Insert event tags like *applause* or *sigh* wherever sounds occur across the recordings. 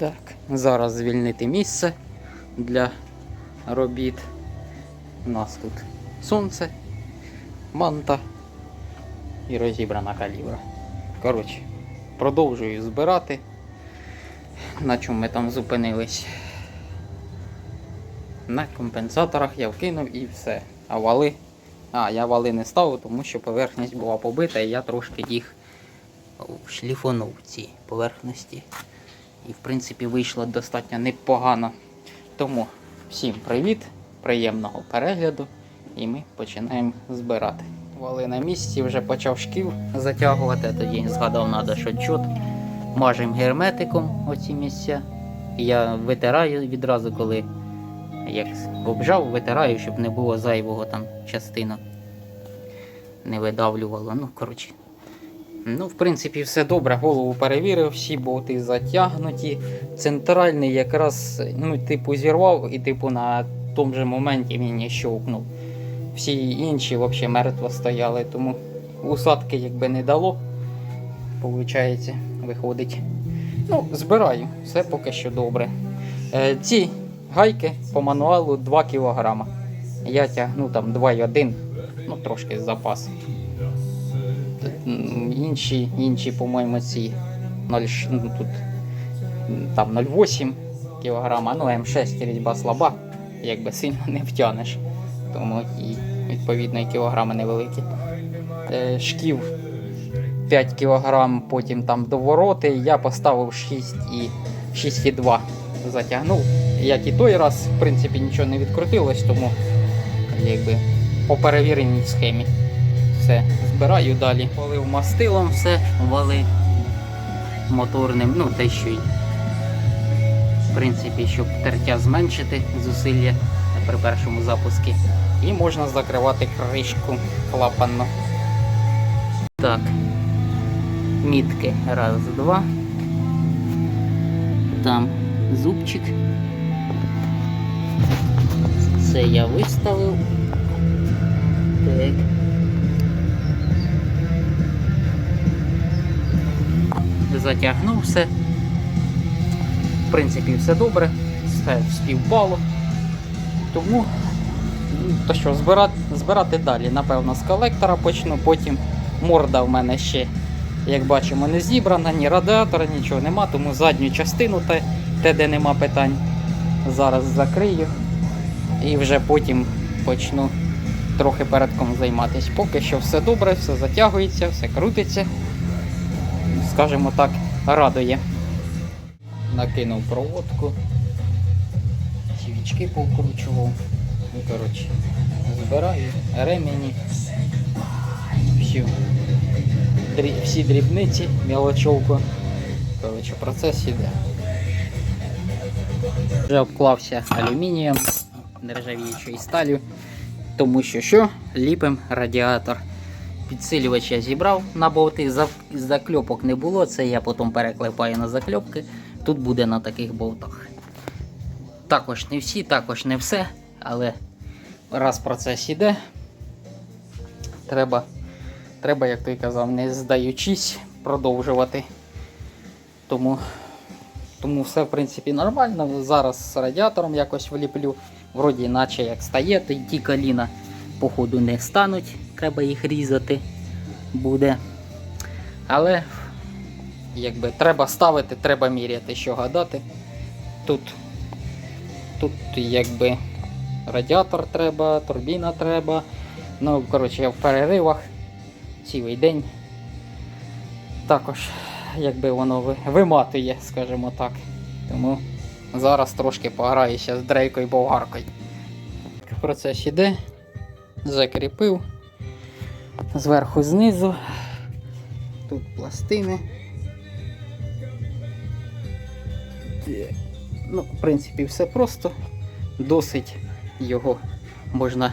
Так, зараз звільнити місце для робіт. У нас тут сонце, манта і розібрана калібра. Коротше, продовжую збирати. На чому ми там зупинились. На компенсаторах я вкинув і все. А вали. А, я вали не ставив, тому що поверхність була побита, і я трошки їх шліфонув ці поверхності. І в принципі вийшло достатньо непогано. Тому всім привіт, приємного перегляду. І ми починаємо збирати. Вали на місці, вже почав шкіл затягувати, тоді згадав, треба що чот. Мажемо герметиком оці місця. Я витираю відразу, коли як обжав, витираю, щоб не було зайвого там частина. Не видавлювало. Ну, коротше. Ну, в принципі, все добре. Голову перевірив, всі болти затягнуті. Центральний якраз, ну, типу, зірвав і, типу, на тому же моменті він і щовкнув. Всі інші взагалі мертво стояли, тому усадки якби не дало. Получається, виходить. Ну, збираю, все поки що добре. Е, ці гайки по мануалу 2 кг. Я тягну там 2,1, ну трошки з запасу. Інші, інші, по-моєму, ці 0, ну, тут там 0,8 кг, ну М6 різьба слаба, якби сильно не втягнеш. Тому і відповідно і кілограми невеликі. Е, шків 5 кг, потім там довороти. Я поставив 6 і 6,2 затягнув. Як і той раз, в принципі, нічого не відкрутилось, тому якби по перевіреній схемі. Все, збираю далі. Полив мастилом, все, вали моторним, ну те, що й. В принципі, щоб тертя зменшити зусилля при першому запуску. І можна закривати кришку клапанно. Так. Мітки. Раз, два. Там зубчик. Це я виставив. Так. Затягнув все. В принципі, все добре, все співпало. Тому, ну, то що, збирати, збирати далі. Напевно, з колектора почну, потім морда в мене ще, як бачимо, не зібрана, ні радіатора, нічого нема, тому задню частину, те, те де нема питань, зараз закрию і вже потім почну трохи передком займатися. Поки що все добре, все затягується, все крутиться. Скажімо так, радує. Накинув проводку, свічки повкручував. Ну, коротше, збираю ремені. Всі, дрі, всі дрібниці, мелочовку. Коротше, процес іде. Вже обклався алюмінієм, нержавіючою сталю, тому що що? Ліпим радіатор. Підсилювач я зібрав на болти, закльопок не було, це я потім переклепаю на закльопки. Тут буде на таких болтах. Також не всі, також не все, але раз процес іде, треба, треба, як той казав, не здаючись, продовжувати. Тому, тому все, в принципі, нормально. Зараз з радіатором якось вліплю. Вроді, наче як стає, то й ті коліна, походу, не стануть. Треба їх різати буде. Але якби треба ставити, треба міряти, що гадати. Тут, тут якби радіатор треба, турбіна треба. Ну, коротше, я в переривах цілий день. Також, якби воно виматує, скажімо так. Тому зараз трошки пограюся з дрейкою болгаркою. Процес іде, закріпив. Зверху знизу. Тут пластини. Ну, в принципі, все просто. Досить його можна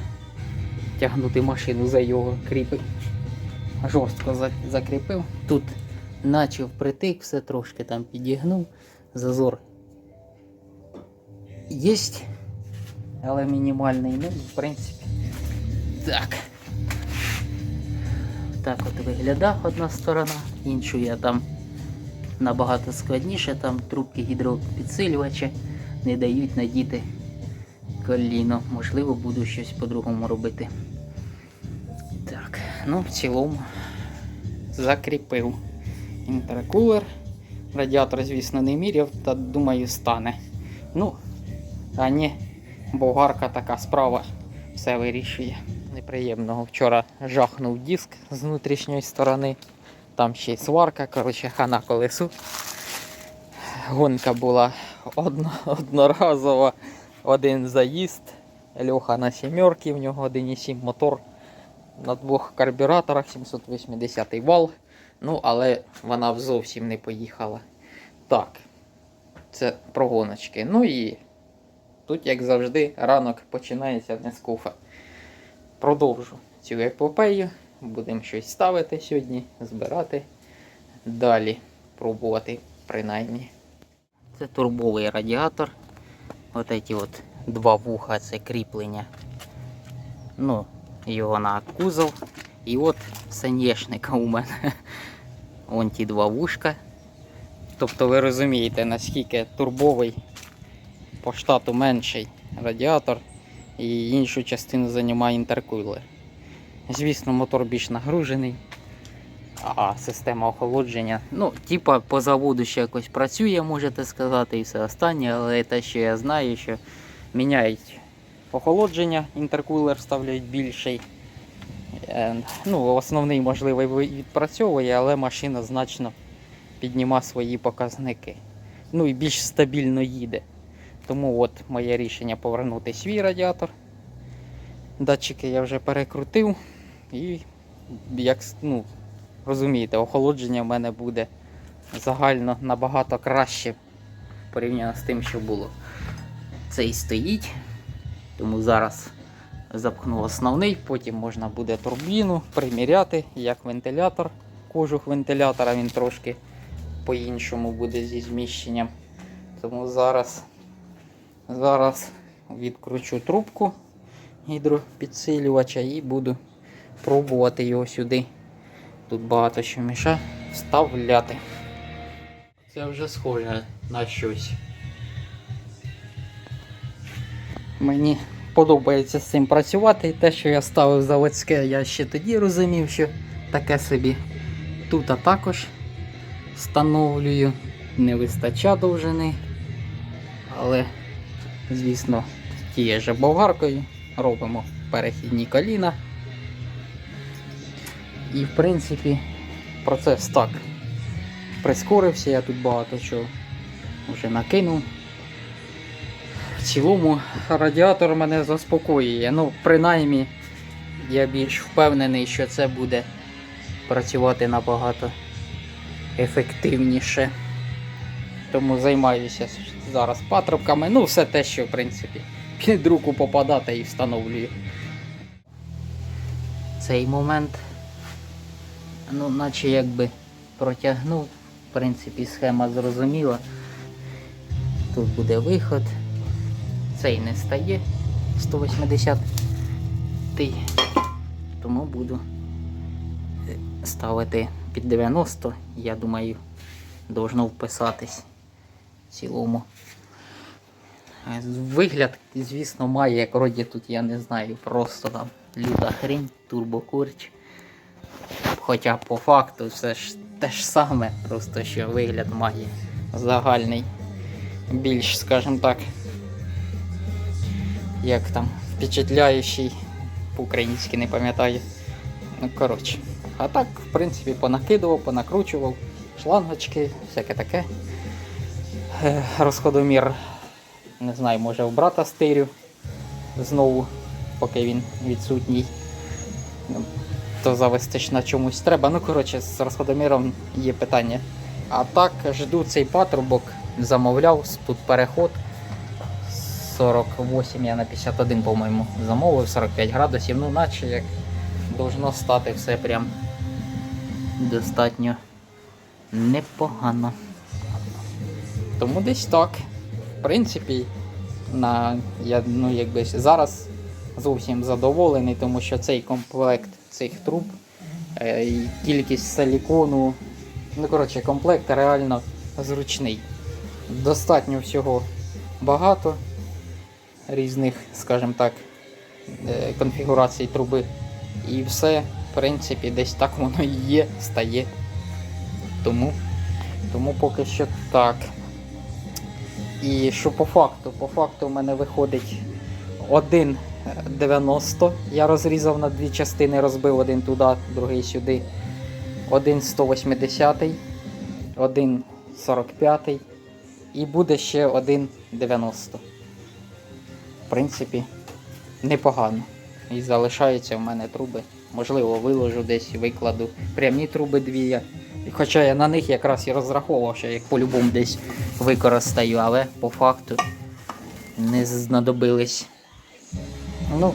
тягнути машину за його кріпи. Жорстко закріпив. Тут наче впритик, все трошки там підігнув. Зазор єсть, але мінімальний, ну, в принципі. Так. Так от виглядав одна сторона, іншу я там набагато складніше, там трубки гідропідсилювача не дають надіти коліно. Можливо, буду щось по-другому робити. Так, ну в цілому закріпив інтеркулер. Радіатор, звісно, не міряв, та думаю, стане. Ну, а ні, болгарка така справа все вирішує. Неприємного вчора жахнув диск з внутрішньої сторони. Там ще й сварка, коротше, хана колесу. Гонка була одно, одноразова, один заїзд. Льоха на сімерки, в нього 1,7 мотор на двох карбюраторах, 780 вал. Ну, але вона зовсім не поїхала. Так, це про гоночки. Ну і тут, як завжди, ранок починається не з куфа. Продовжу цю епопею. Будемо щось ставити сьогодні, збирати. Далі пробувати, принаймні. Це турбовий радіатор. От ці от два вуха це кріплення. Ну, його на кузов. І от санєшника у мене. Вон ті два вушка. Тобто ви розумієте, наскільки турбовий по штату менший радіатор і іншу частину займає інтеркулер. Звісно, мотор більш нагружений, а система охолодження, ну, типа по заводу ще якось працює, можете сказати, і все останнє, але те, що я знаю, що міняють охолодження, інтеркулер ставляють більший. Е, Ну, основний, можливо, відпрацьовує, але машина значно підніма свої показники. Ну і більш стабільно їде. Тому от моє рішення повернути свій радіатор. Датчики я вже перекрутив. І як ну, розумієте, охолодження в мене буде загально набагато краще порівняно з тим, що було. Цей стоїть. Тому зараз запхну основний, потім можна буде турбіну приміряти, як вентилятор. Кожух вентилятора він трошки по-іншому буде зі зміщенням. Тому зараз, зараз відкручу трубку гідропідсилювача і буду пробувати його сюди. Тут багато що міша вставляти. Це вже схоже на щось. Мені подобається з цим працювати. І те, що я ставив заводське, я ще тоді розумів, що таке собі. Тут також встановлюю, не вистача довжини. Але, звісно, тією же болгаркою робимо перехідні коліна. І в принципі процес так прискорився, я тут багато чого вже накинув. В цілому радіатор мене заспокоює. Ну, принаймні, я більш впевнений, що це буде працювати набагато ефективніше. Тому займаюся зараз патрубками. Ну, все те, що в принципі під руку попадати і встановлюю. Цей момент, ну, наче якби протягнув, в принципі, схема зрозуміла. Тут буде виход. Цей не стає 180 тому буду е, ставити під 90, я думаю, должно вписатись цілому. Вигляд, звісно, має, як вроді тут, я не знаю, просто там люта хрінь, турбокурч. Хоча по факту все ж те ж саме, просто що вигляд має загальний, більш, скажімо так, як там, впечатляючий, по-українськи не пам'ятаю. Ну, коротше. А так, в принципі, понакидував, понакручував, шлангочки, всяке таке. Е, Розходомір, не знаю, може у брата стирю знову, поки він відсутній. То завести ж на чомусь треба. Ну, коротше, з розходоміром є питання. А так, жду цей патрубок, замовляв, тут переход. 48 я на 51, по-моєму, замовив 45 градусів, ну наче як должно стати все прям достатньо непогано. Тому десь так. В принципі, на, я ну, якби зараз зовсім задоволений, тому що цей комплект цих труб, е, кількість силікону Ну, коротше, комплект реально зручний. Достатньо всього багато різних, скажімо так, е, конфігурацій труби. І все, в принципі, десь так воно і є, стає. Тому, тому поки що так. І що по факту? По факту в мене виходить 1,90. Я розрізав на дві частини, розбив один туди, другий сюди. Один 180, один 45 і буде ще один 90. В принципі, непогано. І залишаються в мене труби. Можливо, виложу десь, викладу прямі труби дві. я- Хоча я на них якраз і розраховував, що їх по-любому десь використаю, але по факту не знадобились. Ну,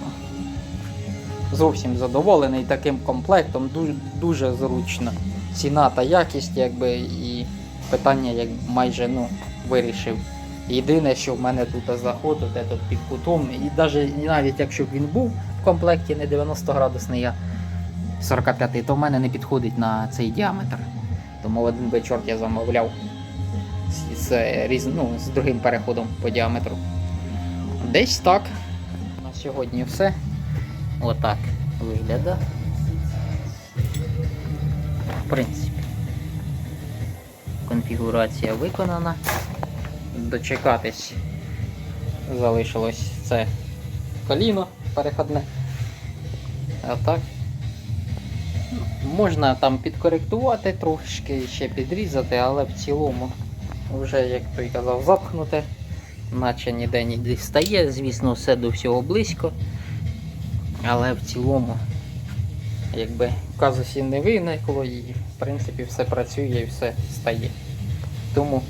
зовсім задоволений таким комплектом, дуже, дуже зручно. Ціна та якість, якби, і питання як майже ну, вирішив. Єдине, що в мене тут заход, от этот під кутом, і навіть, навіть якщо б він був в комплекті не 90 градусний, а 45, то в мене не підходить на цей діаметр. Тому один би чорт я замовляв з, з, різ- ну, з другим переходом по діаметру. Десь так. На сьогодні все. Отак виглядає. В принципі, конфігурація виконана. Дочекатись залишилось це коліно переходне. А так. Можна там підкоректувати трошки, ще підрізати, але в цілому вже, як той казав, запхнуте, наче ніде не дістає, звісно, все до всього близько. Але в цілому, якби казусі не виникло і в принципі все працює і все стає. Тому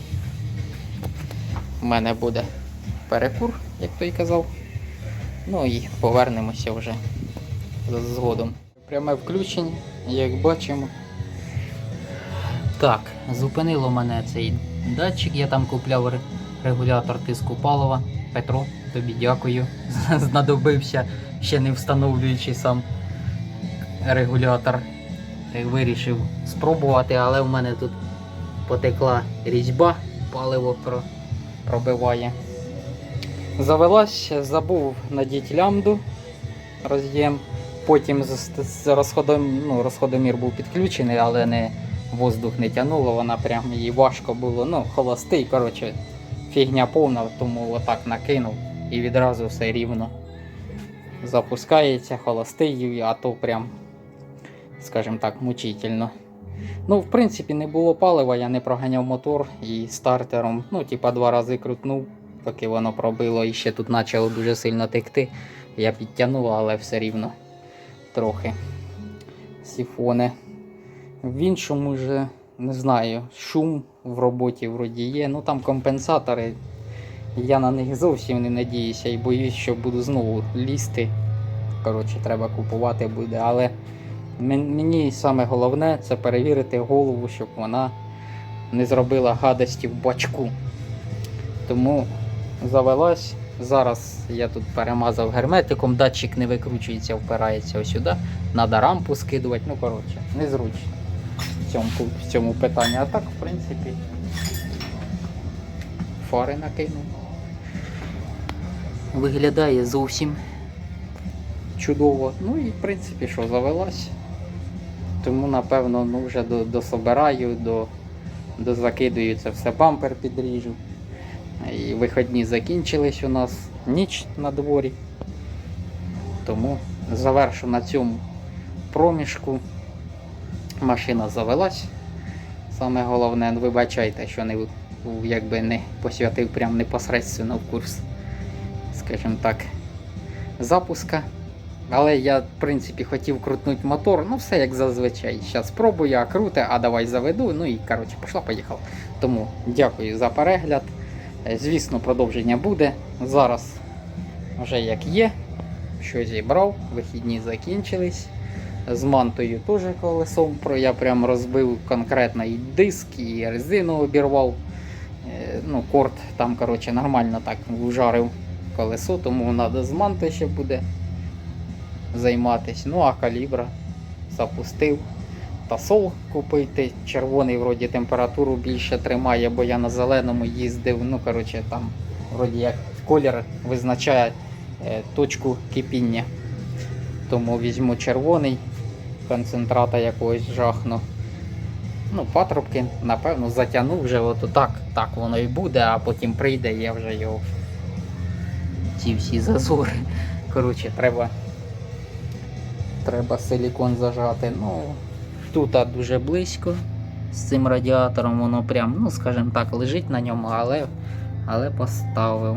в мене буде перекур, як той казав. Ну і повернемося вже згодом. Пряме включення, як бачимо. Так, зупинило мене цей датчик. Я там купляв регулятор тиску палива. Петро, тобі дякую. *laughs* Знадобився, ще не встановлюючи сам регулятор. Вирішив спробувати, але в мене тут потекла різьба, паливо пробиває. Завелась, забув надіти лямбду роз'єм. Потім розходом, ну, розходомір був підключений, але не воздух не тягнуло, вона прям їй важко було. Ну, холостий, коротше, фігня повна, тому отак накинув і відразу все рівно запускається, холостий, а то прям, скажімо так, мучительно. Ну, в принципі, не було палива, я не проганяв мотор і стартером, ну, типа два рази крутнув, поки воно пробило і ще тут почало дуже сильно текти. Я підтягнув, але все рівно трохи сіфони. В іншому ж не знаю, шум в роботі вроді є. Ну там компенсатори. Я на них зовсім не надіюся і боюсь, що буду знову лізти. Коротше, треба купувати буде. Але мені саме головне це перевірити голову, щоб вона не зробила гадості в бачку. Тому завелась. Зараз я тут перемазав герметиком, датчик не викручується, впирається сюди. Надо рампу скидувати. Ну, коротше, незручно в цьому, в цьому питанні. А так, в принципі, фари накинув. Виглядає зовсім чудово. Ну і в принципі, що, завелась. Тому, напевно, ну, вже до, дособираю, до, дозакидую це все, бампер підріжу. І вихідні закінчились у нас ніч на дворі. Тому завершу на цьому проміжку. Машина завелась. Саме головне, вибачайте, що не, якби не посвятив прям непосередньо в курс, скажімо так, запуска. Але я, в принципі, хотів крутнути мотор, ну все як зазвичай. Зараз спробую, а круте, а давай заведу. Ну і коротше, пішла, поїхала. Тому дякую за перегляд. Е, Звісно, продовження буде. Зараз вже як є. Що зібрав, вихідні закінчились. З мантою теж колесом. Я прям розбив конкретно і диск, і резину обірвав. Е, Ну, корт там, коротше, нормально так вжарив колесо, тому треба з мантою ще буде займатися. Ну, а калібра запустив. Автосол купити. Червоний вроді температуру більше тримає, бо я на зеленому їздив. Ну, коротше, там вроді як колір визначає е, точку кипіння. Тому візьму червоний, концентрата якогось жахну. Ну, патрубки, напевно, затягну вже от так, так воно і буде, а потім прийде, я вже його. Ці всі зазори. Коротше, треба. Треба силікон зажати. Ну, тут дуже близько з цим радіатором, воно прям, ну, скажімо так, лежить на ньому, але, але поставив.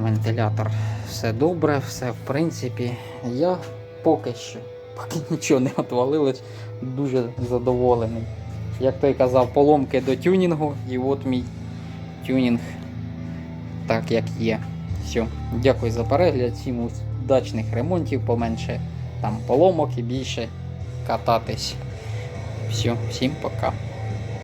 Вентилятор. Все добре, все в принципі. Я поки що, поки *laughs* нічого не отвалилось, дуже задоволений. Як той казав, поломки до тюнінгу, і от мій тюнінг так як є. Все, дякую за перегляд, всім удачних ремонтів, поменше там поломок і більше кататись. Все, всім пока.